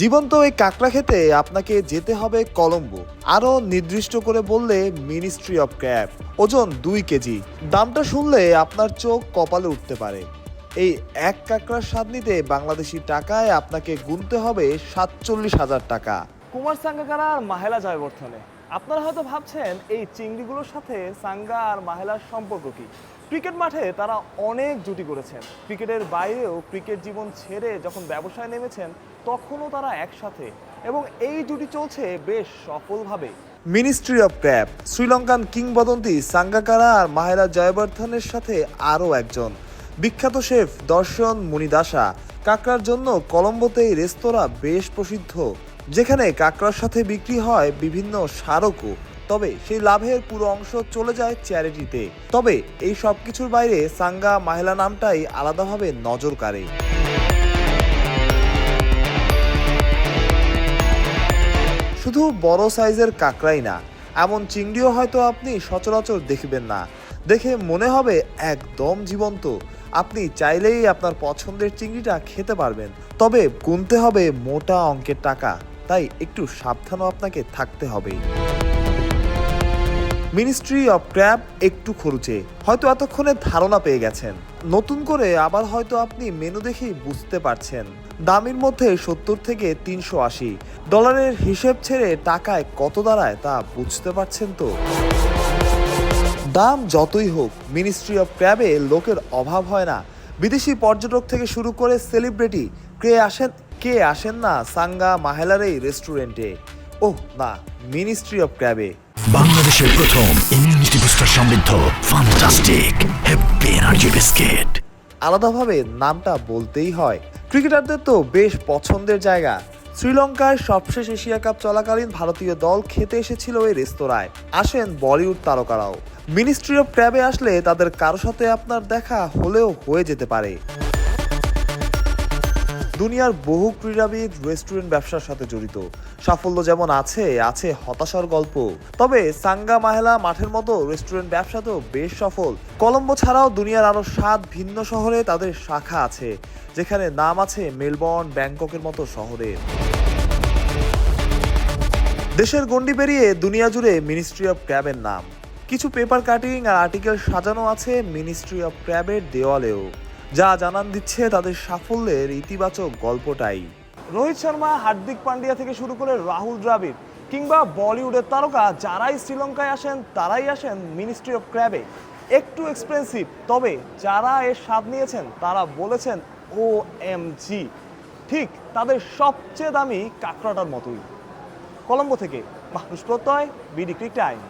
জীবন্ত এই কাঁকড়া খেতে আপনাকে যেতে হবে কলম্বো। আরও নির্দিষ্ট করে বললে মিনিস্ট্রি অফ ক্যাপ ওজন দুই কেজি। দামটা শুনলে আপনার চোখ কপালে উঠতে পারে। এই এক কাঁকড়ার স্বাদ নিতে বাংলাদেশি টাকায় আপনাকে গুনতে হবে সাতচল্লিশ হাজার টাকা। কুমার সাঙ্গাকারা আর মাহেলা জয়বর্ধনে। আপনারা হয়তো ভাবছেন, এই চিংড়িগুলোর সাথে সাঙ্গা আর মাহেলার সম্পর্ক কি? ক্রিকেট মাঠে তারা অনেক জুটি করেছেন। ক্রিকেটের বাইরেও ক্রিকেট জীবন ছেড়ে যখন ব্যবসায় নেমেছেন, তখনও তারা একসাথে। এবং এই জুটি চলছে বেশ সফলভাবে। মিনিস্ট্রি অফ ক্র্যাব শ্রীলঙ্কান কিংবদন্তি সাঙ্গাকারা আর মাহেলা জয়বর্ধনের সাথে আরও একজন। বিখ্যাত শেফ দর্শন মুনিদাসা। কাকরার জন্য কলম্বোতে এই রেস্তোরাঁ বেশ প্রসিদ্ধ। যেখানে কাঁকড়ার সাথে বিক্রি হয় বিভিন্ন স্মারকও তবে সেই লাভের পুরো অংশ চলে যায় চ্যারিটিতে। তবে এই সব কিছুর বাইরে সাঙ্গা মাহেলা নামটাই আলাদাভাবে নজর কাড়ে। শুধু বড় সাইজের কাঁকড়াই না, এমন চিংড়িও হয়তো আপনি সচরাচর দেখবেন না। দেখে মনে হবে একদম জীবন্ত। আপনি চাইলেই আপনার পছন্দের চিংড়িটা খেতে পারবেন, তবে গুনতে হবে মোটা অঙ্কের টাকা। তাই একটু সাবধানও আপনাকে থাকতে হবে মিনিস্ট্রি অফ ক্র্যাব একটু খরুচে হয়তো এতক্ষণে ধারণা পেয়ে গেছেন। নতুন করে আবার হয়তো আপনি মেনু দেখেই বুঝতে পারছেন। দামের মধ্যে সত্তর থেকে তিনশো আশি। ডলারের হিসেব ছেড়ে টাকায় কত দাঁড়ায় তা বুঝতে পারছেন তো? দাম যতই হোক মিনিস্ট্রি অফ ক্র্যাবে লোকের অভাব হয় না। বিদেশি পর্যটক থেকে শুরু করে সেলিব্রিটি কে আসেন কে আসেন না সাঙ্গা মাহেলার এই রেস্টুরেন্টে? ওহ না মিনিস্ট্রি অফ ক্র্যাবে। বাংলাদেশের প্রথম ইমিউনিটি বুস্টার সমৃদ্ধ ফান্টাস্টিক হ্যাপি এনার্জি বিস্কিট আলাদাভাবে নামটা বলতেই হয়। ক্রিকেটারদের তো বেশ পছন্দের জায়গা। শ্রীলঙ্কায় সবশেষ এশিয়া কাপ চলাকালীন ভারতীয় দল খেতে এসেছিল এই রেস্তোরাঁয়। আসেন বলিউড তারকারাও। মিনিস্ট্রি অফ ক্র্যাবে আসলে তাদের কারও সাথে আপনার দেখা হলেও হয়ে যেতে পারে। দুনিয়ার বহু ক্রীড়াবিদ, রেস্টুরেন্ট ব্যবসার সাথে জড়িত। সাফল্য যেমন আছে আছে হতাশার গল্প। তবে সাঙ্গা মাহেলা মাঠের মতো রেস্টুরেন্ট ব্যবসাতেও বেশ সফল। কলম্বো ছাড়াও দুনিয়ার আরও সাত ভিন্ন শহরে তাদের শাখা আছে, যেখানে নাম আছে মেলবর্ন, ব্যাংককের মতো শহরের দেশের গণ্ডি পেরিয়ে দুনিয়া জুড়ে মিনিস্ট্রি অফ ক্র্যাবের নাম। কিছু পেপার কাটিং আর আর্টিকেল সাজানো আছে মিনিস্ট্রি অফ ক্র্যাবের দেওয়ালেও। যা জানান দিচ্ছে তাদের সাফল্যের ইতিবাচক গল্পটাই। রোহিত শর্মা হার্দিক পান্ডিয়া থেকে শুরু করে রাহুল দ্রাবিড় কিংবা বলিউডের তারকা যারাই শ্রীলঙ্কায় আসেন, তারাই আসেন মিনিস্ট্রি অফ ক্র্যাবে একটু এক্সপেন্সিভ তবে যারা এর স্বাদ নিয়েছেন, তারা বলেছেন ও এম জি ঠিক তাদের সবচেয়ে দামি কাঁকড়াটার মতোই। কলম্বো থেকে মাহরুষ প্রত্যয় বিডি ক্রিক টাইম